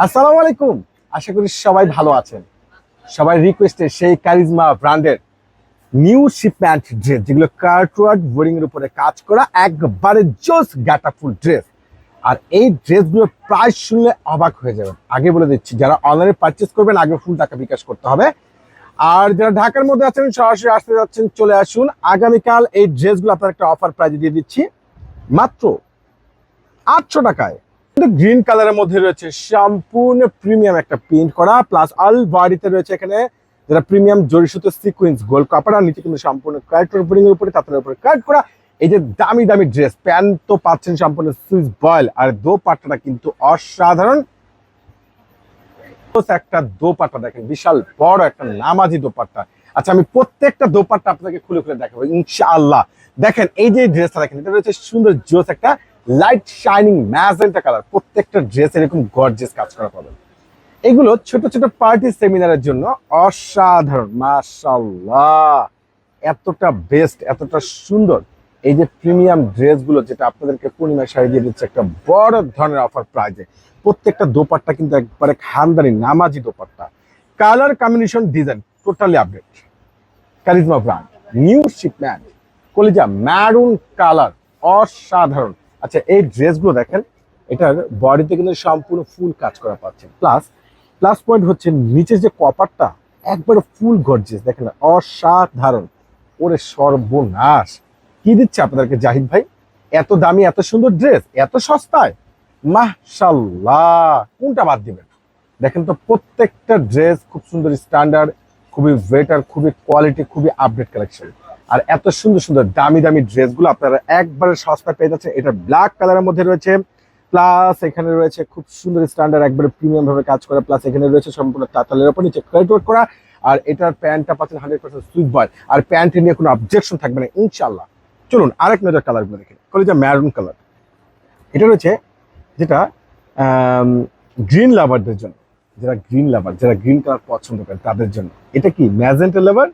আসসালামু আলাইকুম। আশা করি সবাই ভালো আছেন। সবাই রিকোয়েস্টে সেই কারিজমা ব্র্যান্ডের নিউ শিপম্যান্ট ড্রেস যেগুলো কার্টওয়ার্ড বোরিং এর উপরে কাজ করা একবারে জোস গাটাফুল ড্রেস আর এই ড্রেসগুলো প্রাইস শুনলে অবাক হয়ে যাবেন। আগে বলে দিচ্ছি, যারা অনলাইনে পারচেস করবেন, আগে ফুল টাকা বিকাশ করতে হবে। আর যারা ঢাকার মধ্যে আছেন, সরাসরি আসতে যাচ্ছেন, চলে আসুন। আগামীকাল এই ড্রেসগুলো আপনার একটা অফার প্রাইজে দিয়ে দিচ্ছি। মাত্র আটশো টাকায়। কিন্তু গ্রিন কালারের মধ্যে রয়েছে সম্পূর্ণ প্রিমিয়াম একটা প্রিন্ট করা, প্লাস অল বডিতে রয়েছে এখানে যারা প্রিমিয়াম জরি সুতো সিকুয়েন্স গোল কাপড়, আর নিচে কিন্তু সম্পূর্ণ বোর্ডিং এর উপরে তাদের উপরে কাট করা। এই যে দামি দামি ড্রেস, প্যান্ট তো পাচ্ছেন সম্পূর্ণ সুইস বয়েল, আর দো পাট্টাটা কিন্তু অসাধারণ। একটা দোপাট্টা দেখেন, বিশাল বড় একটা নামাজি দোপাট্টা। আচ্ছা আমি প্রত্যেকটা দোপাট্টা আপনাকে খুলে খুলে দেখাবো, ইনশাআল্লাহ। দেখেন, এই যে ড্রেসটা দেখেন, এটা রয়েছে সুন্দর জোস একটা লাইট শাইনিং ম্যাজেন্টা কালার প্রত্যেকটা ড্রেস এরকম গর্জেস কাজ করা পাবেন। এগুলো ছোট ছোট পার্টি সেমিনারের জন্য অসাধারণ মাশাল্লাহ এতটা বেস্ট এতটা সুন্দর। এই যে প্রিমিয়াম ড্রেসগুলো যেটা আপনাদেরকে পূর্ণিমা শাড়ি দিয়ে দিচ্ছে, একটা বড় ধরনের অফার প্রাইজে প্রত্যেকটা দোপাট্টা কিন্তু একবারে খানদানি, নামাজি dupatta. Colour combination design totally update charisma brand new shipment কলিজা ম্যারুন কালার অসাধারণ। আচ্ছা এই ড্রেসগুলো দেখেন, এটার বডিতে কিন্তু সম্পূর্ণ ফুল কাজ করা পাচ্ছেন। প্লাস প্লাস পয়েন্ট হচ্ছে নিচের যে কপারটা একবারে ফুল গর্জিয়াস। দেখেন, অসাধারণ। ওরে সর্বনাশ। কি দিচ্ছে আপনাদেরকে, জাহিদ ভাই? এত দামি, এত সুন্দর ড্রেস, এত সস্তায়? মাশাল্লাহ, কোনটা বাদ দিবেন? দেখেন তো, প্রত্যেকটা ড্রেস খুব সুন্দর, স্ট্যান্ডার্ড, খুবই বেটার খুবই কোয়ালিটি, খুবই আপডেট কালেকশন। আর এত সুন্দর সুন্দর দামি দামি ড্রেসগুলো আপনারা একবারে সস্তা পেয়ে যাচ্ছেন। এটা ব্ল্যাক কালারের মধ্যে রয়েছে। প্লাস এখানে রয়েছে খুব সুন্দর স্ট্যান্ডার্ড একবারে প্রিমিয়াম ভাবে কাজ করা। প্লাস এখানে রয়েছে সম্পূর্ণ তাতালের উপর নিচে ক্রেডিট ওয়ার্ক করা। আর এটার প্যান্টটা পাচ্ছেন হান্ড্রেড পার্সেন্ট সুইট বয় আর প্যান্টে নিয়ে কোনো অবজেকশন থাকবে না ইনশাল্লাহ চলুন, আরেক নজর কালারগুলো দেখেন কলেজা ম্যারুন কালার এটা রয়েছে যেটা গ্রিন লাভারদের জন্য। যারা গ্রিন লাভার যারা গ্রিন কালার পছন্দ করেন তাদের জন্য। এটা কি? ম্যাজেন্টা লাভার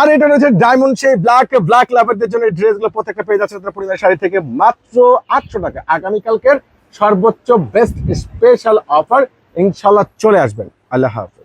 আর এটা রয়েছে ডায়মন্ড সেই ব্ল্যাক ব্ল্যাক লাভারদের জন্য ড্রেসগুলো প্রত্যেকটা পেয়ে যাচ্ছে আপনার পরিবার শাড়ি থেকে মাত্র আটশো টাকা। আগামীকালকের সর্বোচ্চ বেস্ট স্পেশাল অফার ইনশাল্লাহ চলে আসবেন। আল্লাহ হাফিজ।